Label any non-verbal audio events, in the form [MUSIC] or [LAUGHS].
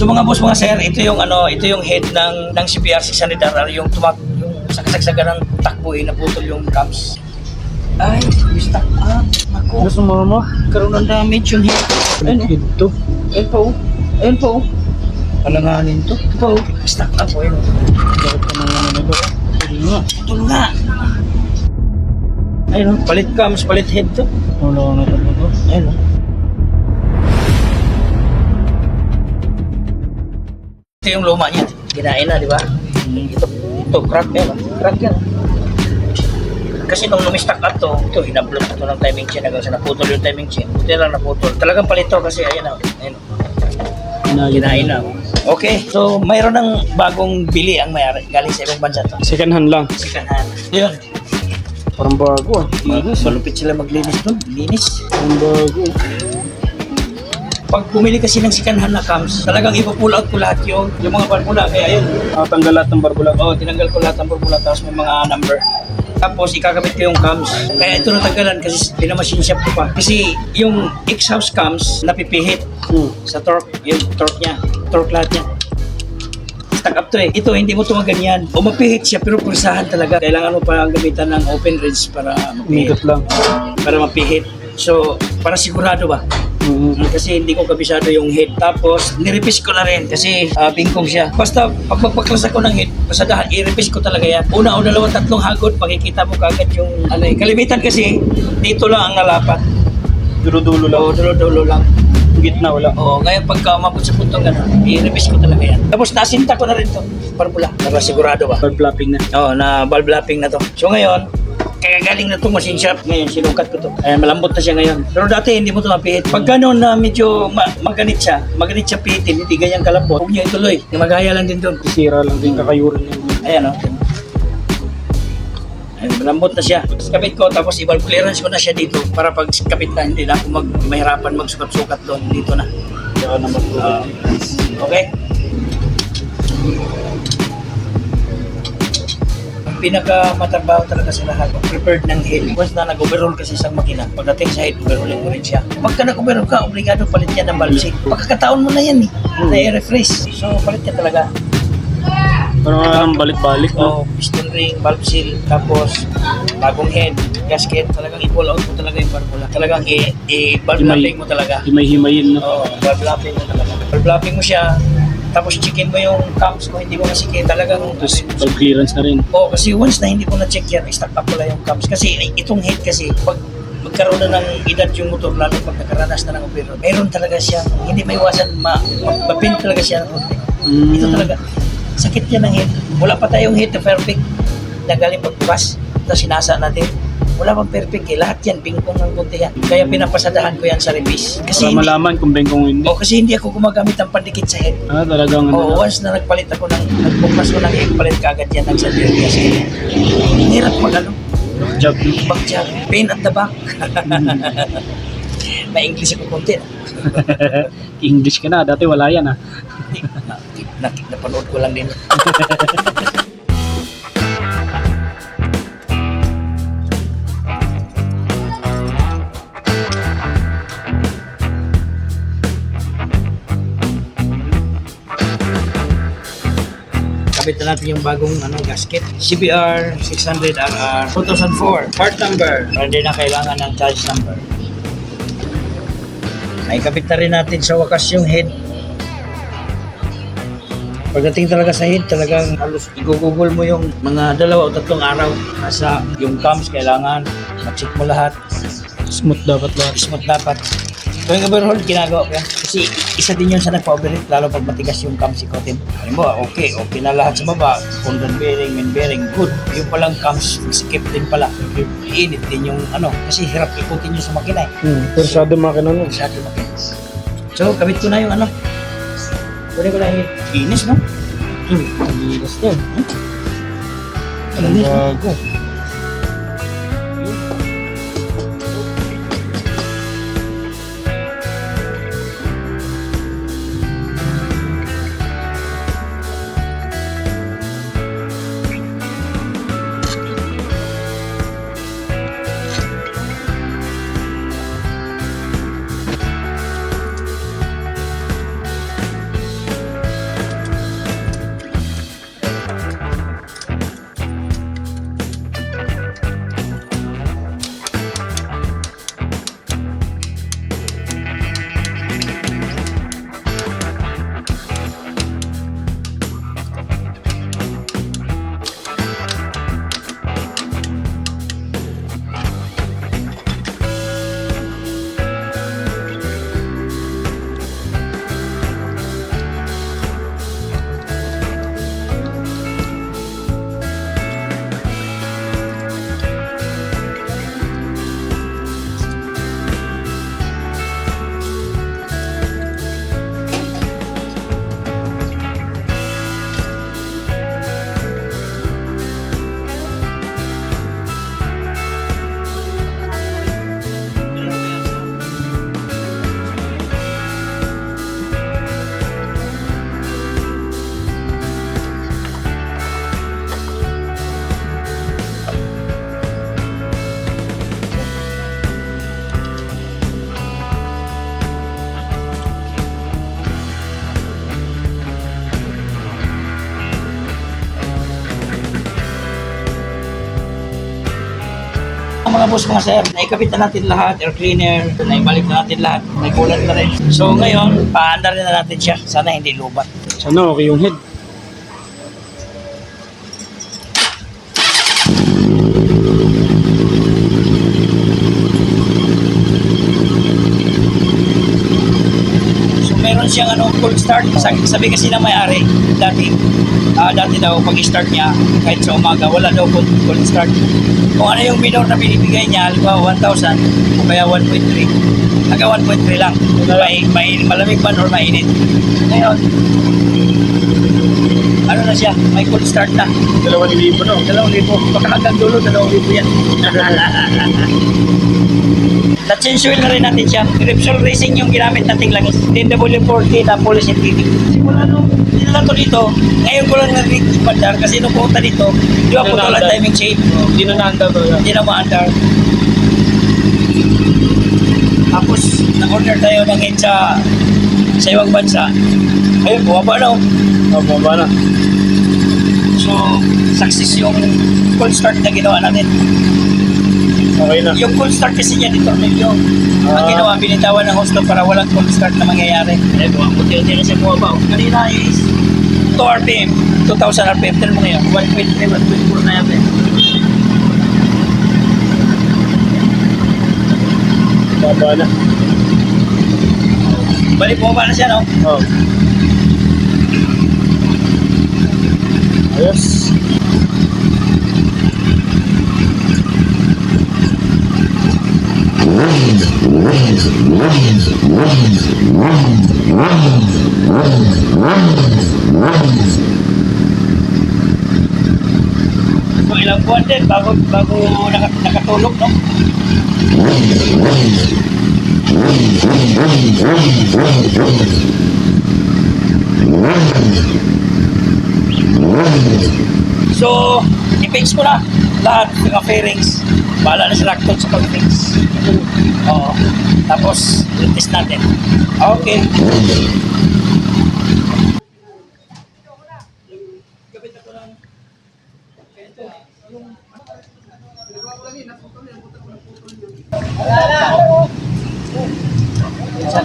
So mga boss, mga sir, ito yung ano, ito yung head ng ng CBR 600RR yung tumak yung sakasagsagan ng takbo eh, naputol yung cams. Ay, stuck up. Nako. Ano sumama? Karoon ng damage yung head. Ayun, oh. Ito. ayun po. oh. Ayun po. oh. Alanganin to. Ito po. oh. Stuck up. Ayun. oh. Bakit ka nang ano ba? Hindi nga. Ito nga. Ayun, oh. palit cams, palit head to. Wala na talaga. Ayun. Ito yung luma niya. Kinain na, di ba? Ito, ito, crack yan. Crack yan. Kasi nung lumistak at to, ito, hinablot ito ng timing chain hanggang sa naputol yung timing chain. Buti lang naputol. Talagang palito kasi, ayan na. Ayan. Kinain na. Okay, so mayroon ng bagong bili ang mayari. Galing sa ibang bansa to. Second hand lang. Second hand. Yun. Parang bago ah. Ah. Malupit sila maglinis doon. Linis. Parang bago. Pag bumili kasi ng second hand na cams, talagang ipa-pull out ko lahat yung, yung mga barbula. Kaya yun, Ah, tanggal lahat ng barbula. Oo, tinanggal ko lahat ng barbula tapos may mga number. Tapos ikakabit ko yung cams. Kaya ito natanggalan kasi pinamachine shop ko pa. Kasi yung X-house cams napipihit Hmm. sa torque, yung torque niya, torque lahat niya. Stack up to eh. Ito, hindi mo ito maganyan. O mapihit siya, pero pursahan talaga. Kailangan mo pa ang gamitan ng open rinse para mapihit. Umikot lang. Para mapihit. So, para sigurado ba? Mm-hmm. Kasi hindi ko kabisado yung head. Tapos, nirepis ko na rin kasi ah, bingkong siya. Basta, pag magpaklas ako ng head, pasadahan, i-repis ko talaga yan. Una o dalawang tatlong hagod, makikita mo kagad yung ano eh. Kalimitan kasi, dito lang ang nalapat. Dulo-dulo lang. O, dulo-dulo lang. Gitna wala. Oo, ngayon pagka umabot sa puntong gano'n, i-repis ko talaga yan. Tapos nasinta ko na rin to. Parbula. Para sigurado ba? Bird flapping na. Oo, na valve lapping na to. So ngayon, kaya galing na itong machine shop. Ngayon, sinukat ko to. Ayan, malambot na siya ngayon. Pero dati, hindi mo ito mapihit. Pag gano'n na medyo ma- maganit siya, maganit siya pihitin, hindi ganyan kalambot, huwag niyo ituloy. Magaya lang din doon. Sira lang din kakayuran yan. Ayan, o. Ayan, malambot na siya. Tapos kabit ko, tapos i-valve clearance ko na siya dito para pag kabit na, hindi na ako mag, mahirapan magsukat-sukat doon. Dito na. Kaya naman. Ah, okay? Pinaka-matrabaho talaga sa lahat, prepared ng head. Once na nag-overhaul kasi isang makina, pagdating sa head, overhaulin mo rin siya. Pagka nag-overhaul ka, obligado palit yan ng valve seal. Pagkakataon mo na yan eh, na i-refresh. So, palit yan talaga. Parang wala nang balik-balik O, no? piston ring, valve seal, tapos bagong head, gasket, talagang i-pull out mo talaga yung barbula. Talagang i- i-valve Himay. lapping mo talaga. Himay-himayin no? Oo, valve lapping mo talaga. Valve lapping mo siya, tapos checkin mo yung cams kung hindi mo masikin, talagang Tapos valve clearance na rin. Oo, kasi once na hindi mo na-check yan, i-stack up pala yung cams. Kasi itong head kasi, pag magkaroon na ng edad yung motor, lalo pag nakaranas na ng opero, meron talaga siya, hindi maiwasan, ma, ma, mapin talaga siya ng konti. Mm. Ito talaga, sakit yan ng head. Wala pa tayong head na perfect na galing pagbukas. Ito sinasa natin. Wala pang perfect eh. Lahat yan, bingkong ng konti yan. Kaya pinapasadahan ko yan sa revis. Kasi Para hindi, malaman kung bengkong hindi. oh, kasi hindi ako gumagamit ng pandikit sa head. Ah, talagang ano. once na nagpalit ako ng, nagbukas ko ng egg, palit ka agad yan ng gasket. Ang hirap mag ano, Job. bagjag, pain at the back. [LAUGHS] May English ako konti. [LAUGHS] English ka na. Dati wala yan ah. Na, na, napanood ko lang din. [LAUGHS] Kabit na natin yung bagong ano, gasket. CBR 600RR 2004. Part number. Hindi na kailangan ng charge number. Ay kabit na rin natin sa wakas yung head. Pagdating talaga sa head, talagang halos igugugol mo yung mga dalawa o tatlong araw. Nasa yung cams, kailangan ma-check mo lahat. Smooth dapat lahat. Smooth dapat. Tuwing overhaul, ginagawa ko yan. Kasi isa din yun sa nagpa-overheat, lalo pag matigas yung cams ikotin. Alam mo, okay, okay na lahat sa baba. Condon bearing, main bearing, good. Yung palang cams, skip din pala. Init din yung ano, kasi hirap ikutin yun sa makina eh. Hmm. Persado makina no. Sa ating makina. So, kabit ko na yung ano. Kunin ko na yung inis, no? Hmm. Linis yan. Inis, no? Bago. Mga boss, mga sir, naikabit na natin lahat, air cleaner, naibalik na natin lahat, may kulat na rin. So ngayon, paandar na natin siya. Sana hindi lubat. Sana okay yung head. So meron siyang ano, cold start. Sabi, sabi kasi ng may-ari, dati, ah, dati daw pag-start niya, kahit sa umaga, wala daw cold, cold start. Kung ano yung minor na binibigay niya, halimbawa 1,000 o kaya 1.3, hanggang 1.3 lang. May, may malamig man or mainit. Ngayon, ano na siya, may cold start na. Dalawang libo no? Dalawang libo. Baka hanggang dulo, dalawang libo yan. [LAUGHS] Na-change oil na rin natin siya. Repsol Racing yung ginamit nating langis. DW40 na polish and TV. Simula nung dinala to dito, ngayon ko lang narinig bandar kasi nung pumunta dito, di ba po na lang timing chain. Hindi na naanda to. Hindi na maandar. Tapos, nag-order tayo ng hit sa sa ibang bansa. Ayun, bumaba na. oh. Oh, bumaba na. So, success yung cold start na ginawa natin. Okay na. Yung cold start kasi niya dito, medyo ang Ah. ginawa, binitawan ng host para walang cold start na mangyayari. Eh, buwang puti-unti na siya bumaba. oh. Kanina is 2 RPM, 2,000 RPM. Tell mo ngayon, 1.3, 1.4 na yan. eh. Baba na. Balik, bumaba na siya, no? Oh. Ayos. So, ilang buwan din bago, bago naka, nakatulog, no? So, i-fix ko na lahat ng mga fairings. Bahala na si Lacton sa pag-fix. Oo. Tapos, test natin. Okay. Sa